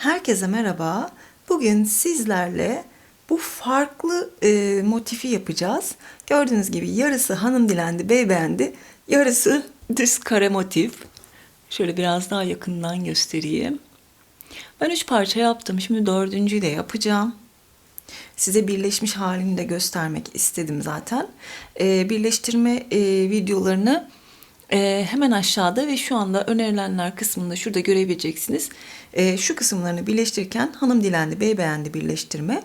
Herkese merhaba. Bugün sizlerle bu farklı e, motifi yapacağız. Gördüğünüz gibi yarısı hanım dilendi, bey beğendi. Yarısı düz kare motif. Şöyle biraz daha yakından göstereyim. Ben üç parça yaptım. Şimdi dördüncüyü de yapacağım. Size birleşmiş halini de göstermek istedim zaten. E, birleştirme e, videolarını e, hemen aşağıda ve şu anda önerilenler kısmında şurada görebileceksiniz. E, şu kısımlarını birleştirirken hanım dilendi, bey beğendi birleştirme.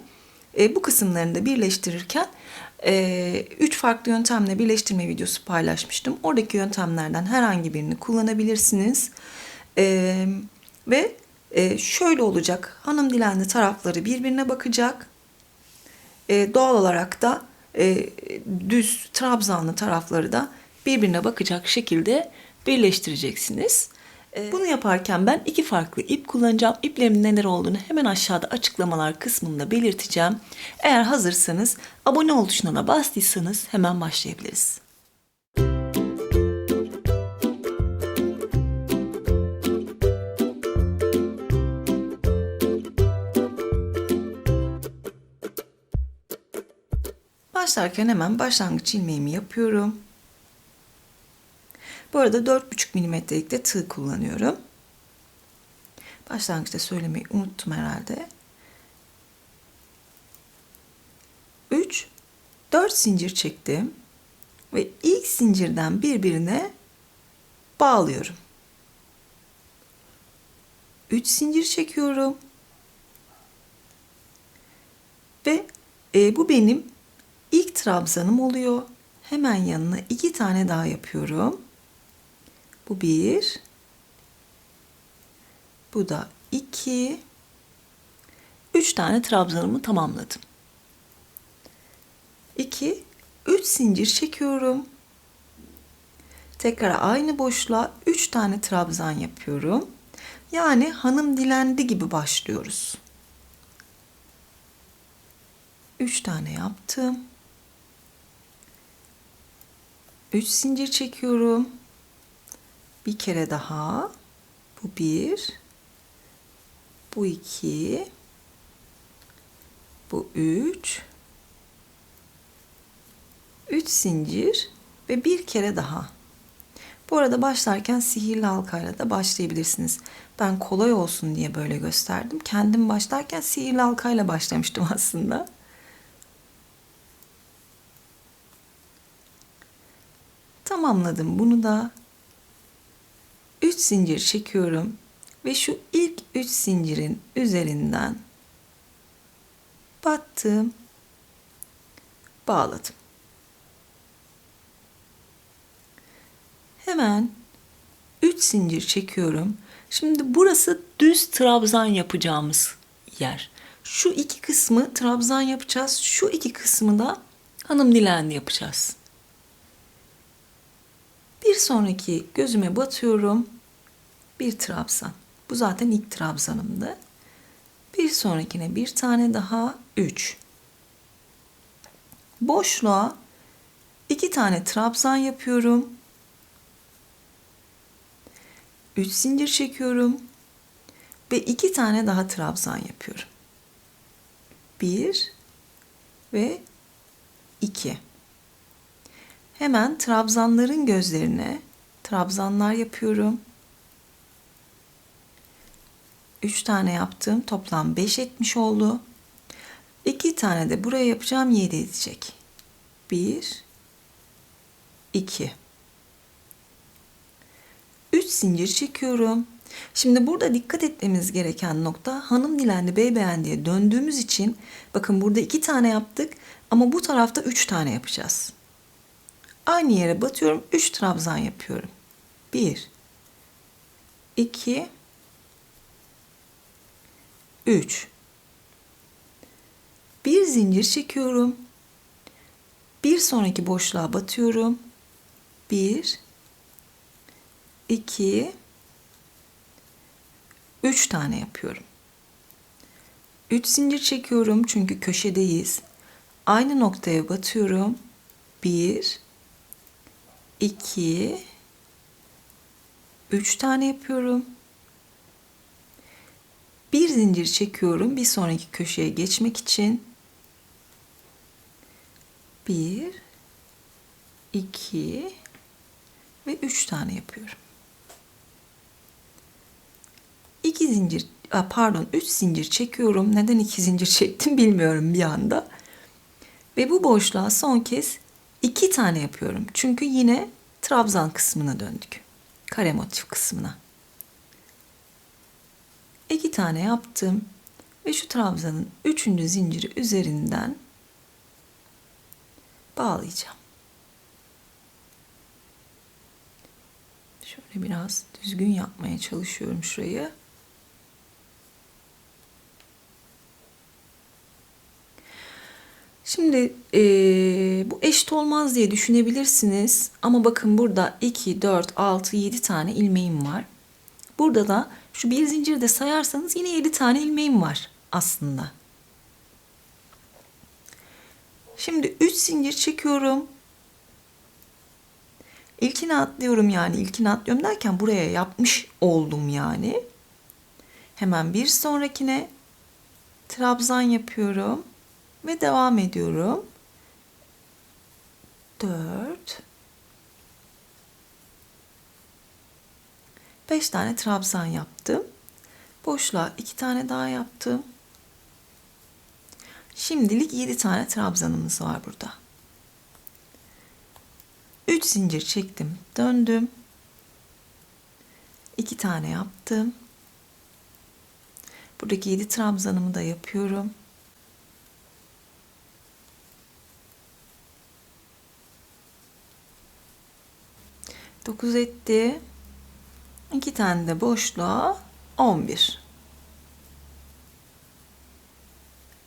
E, bu kısımlarını da birleştirirken e, üç farklı yöntemle birleştirme videosu paylaşmıştım. Oradaki yöntemlerden herhangi birini kullanabilirsiniz. E, ve e, şöyle olacak. Hanım dilendi tarafları birbirine bakacak. E, doğal olarak da e, düz trabzanlı tarafları da birbirine bakacak şekilde birleştireceksiniz. E, Bunu yaparken ben iki farklı ip kullanacağım. İplerimin neler olduğunu hemen aşağıda açıklamalar kısmında belirteceğim. Eğer hazırsanız abone ol tuşuna bastıysanız hemen başlayabiliriz. Başlarken hemen başlangıç ilmeğimi yapıyorum. Bu arada 4,5 milimetrelik de tığ kullanıyorum. Başlangıçta söylemeyi unuttum herhalde. 3 4 zincir çektim ve ilk zincirden birbirine bağlıyorum. 3 zincir çekiyorum. Ve e, bu benim ilk trabzanım oluyor. Hemen yanına iki tane daha yapıyorum. Bu bir. Bu da iki. Üç tane trabzanımı tamamladım. İki, üç zincir çekiyorum. Tekrar aynı boşluğa üç tane trabzan yapıyorum. Yani hanım dilendi gibi başlıyoruz. Üç tane yaptım. Üç zincir çekiyorum. Bir kere daha. Bu bir. Bu iki. Bu üç. Üç zincir ve bir kere daha. Bu arada başlarken sihirli halkayla da başlayabilirsiniz. Ben kolay olsun diye böyle gösterdim. Kendim başlarken sihirli halkayla başlamıştım aslında. Tamamladım bunu da 3 zincir çekiyorum ve şu ilk 3 zincirin üzerinden battım, bağladım. Hemen 3 zincir çekiyorum. Şimdi burası düz trabzan yapacağımız yer. Şu iki kısmı trabzan yapacağız. Şu iki kısmı da hanım dilendi yapacağız. Bir sonraki gözüme batıyorum bir trabzan. Bu zaten ilk trabzanımdı. Bir sonrakine bir tane daha üç. Boşluğa iki tane trabzan yapıyorum. Üç zincir çekiyorum ve iki tane daha trabzan yapıyorum. Bir ve iki. Hemen trabzanların gözlerine trabzanlar yapıyorum. 3 tane yaptım. Toplam 5 etmiş oldu. 2 tane de buraya yapacağım 7 edecek. 1 2 3 zincir çekiyorum. Şimdi burada dikkat etmemiz gereken nokta hanım dilendi bey beğendiye döndüğümüz için bakın burada 2 tane yaptık ama bu tarafta 3 tane yapacağız. Aynı yere batıyorum 3 trabzan yapıyorum. 1 2 3 bir zincir çekiyorum. Bir sonraki boşluğa batıyorum. 1 2 3 tane yapıyorum. 3 zincir çekiyorum çünkü köşedeyiz. Aynı noktaya batıyorum. 1 2 3 tane yapıyorum. Bir zincir çekiyorum bir sonraki köşeye geçmek için. Bir, iki ve üç tane yapıyorum. İki zincir, pardon üç zincir çekiyorum. Neden iki zincir çektim bilmiyorum bir anda. Ve bu boşluğa son kez iki tane yapıyorum. Çünkü yine trabzan kısmına döndük. Kare motif kısmına. Tane yaptım. Ve şu trabzanın üçüncü zinciri üzerinden bağlayacağım. Şöyle biraz düzgün yapmaya çalışıyorum şurayı. Şimdi e, bu eşit olmaz diye düşünebilirsiniz. Ama bakın burada 2, 4, 6, 7 tane ilmeğim var. Burada da şu bir zinciri de sayarsanız yine 7 tane ilmeğim var aslında. Şimdi 3 zincir çekiyorum. İlkini atlıyorum yani. İlkini atlıyorum derken buraya yapmış oldum yani. Hemen bir sonrakine trabzan yapıyorum ve devam ediyorum. 4 5 tane trabzan yaptım. Boşluğa 2 tane daha yaptım. Şimdilik 7 tane trabzanımız var burada. 3 zincir çektim, döndüm. 2 tane yaptım. Buradaki 7 trabzanımı da yapıyorum. 9 etti. 2 tane de boşluğa 11.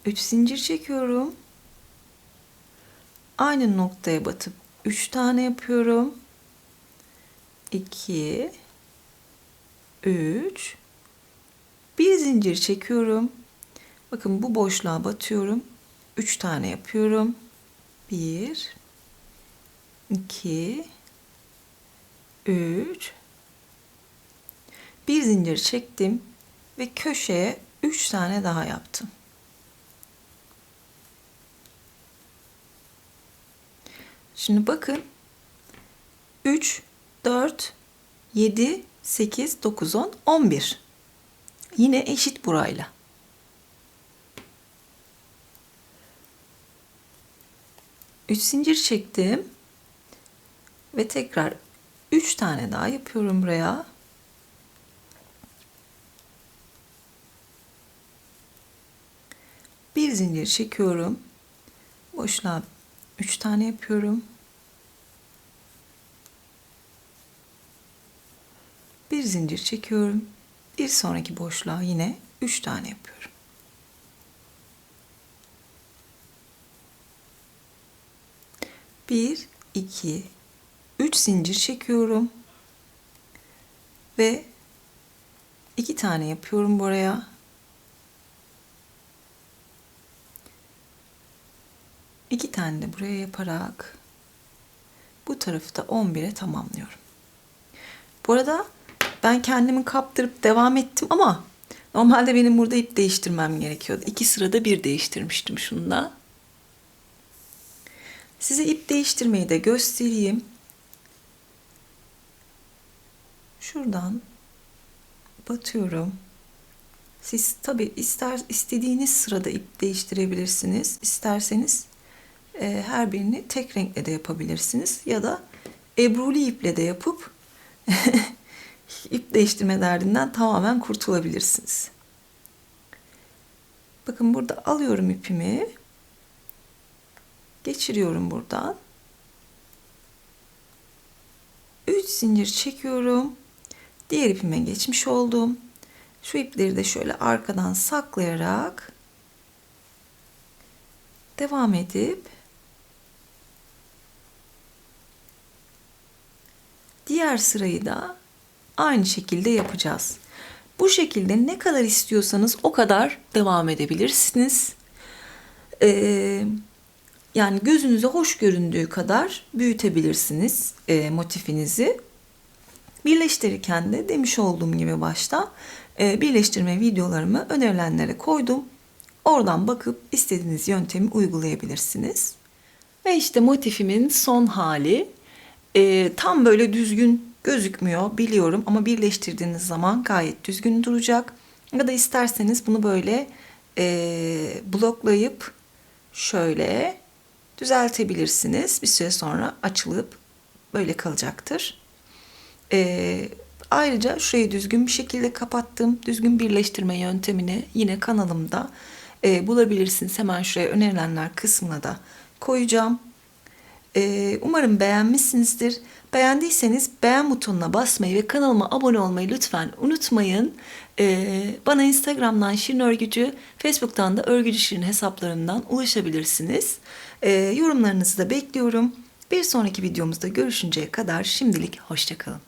3 zincir çekiyorum. Aynı noktaya batıp 3 tane yapıyorum. 2 3 bir zincir çekiyorum. Bakın bu boşluğa batıyorum. 3 tane yapıyorum. 1 2 3 bir zincir çektim ve köşeye 3 tane daha yaptım. Şimdi bakın 3 4 7 8 9 10 11 yine eşit burayla. Üç zincir çektim ve tekrar 3 tane daha yapıyorum buraya. Bir zincir çekiyorum. Boşluğa 3 tane yapıyorum. Bir zincir çekiyorum. Bir sonraki boşluğa yine 3 tane yapıyorum. Bir, iki, 3 zincir çekiyorum. Ve 2 tane yapıyorum buraya. İki tane de buraya yaparak bu tarafı da 11'e tamamlıyorum. Bu arada ben kendimi kaptırıp devam ettim ama normalde benim burada ip değiştirmem gerekiyordu. İki sırada bir değiştirmiştim şunda. Size ip değiştirmeyi de göstereyim. Şuradan batıyorum. Siz tabi ister istediğiniz sırada ip değiştirebilirsiniz. İsterseniz e, her birini tek renkle de yapabilirsiniz ya da ebruli iple de yapıp ip değiştirme derdinden tamamen kurtulabilirsiniz. Bakın burada alıyorum ipimi. Geçiriyorum buradan. 3 zincir çekiyorum. Diğer ipime geçmiş oldum. Şu ipleri de şöyle arkadan saklayarak devam edip diğer sırayı da aynı şekilde yapacağız. Bu şekilde ne kadar istiyorsanız o kadar devam edebilirsiniz. Ee, yani gözünüze hoş göründüğü kadar büyütebilirsiniz e, motifinizi. Birleştirirken de demiş olduğum gibi başta e, birleştirme videolarımı önerilenlere koydum. Oradan bakıp istediğiniz yöntemi uygulayabilirsiniz. Ve işte motifimin son hali. E, tam böyle düzgün gözükmüyor biliyorum ama birleştirdiğiniz zaman gayet düzgün duracak. Ya da isterseniz bunu böyle e, bloklayıp şöyle düzeltebilirsiniz. Bir süre sonra açılıp böyle kalacaktır. E, ayrıca şurayı düzgün bir şekilde kapattım. Düzgün birleştirme yöntemini yine kanalımda e, bulabilirsiniz. Hemen şuraya önerilenler kısmına da koyacağım. Ee, umarım beğenmişsinizdir. Beğendiyseniz beğen butonuna basmayı ve kanalıma abone olmayı lütfen unutmayın. Ee, bana Instagram'dan Şirin Örgücü, Facebook'tan da Örgücü Şirin hesaplarımdan ulaşabilirsiniz. Ee, yorumlarınızı da bekliyorum. Bir sonraki videomuzda görüşünceye kadar şimdilik hoşçakalın.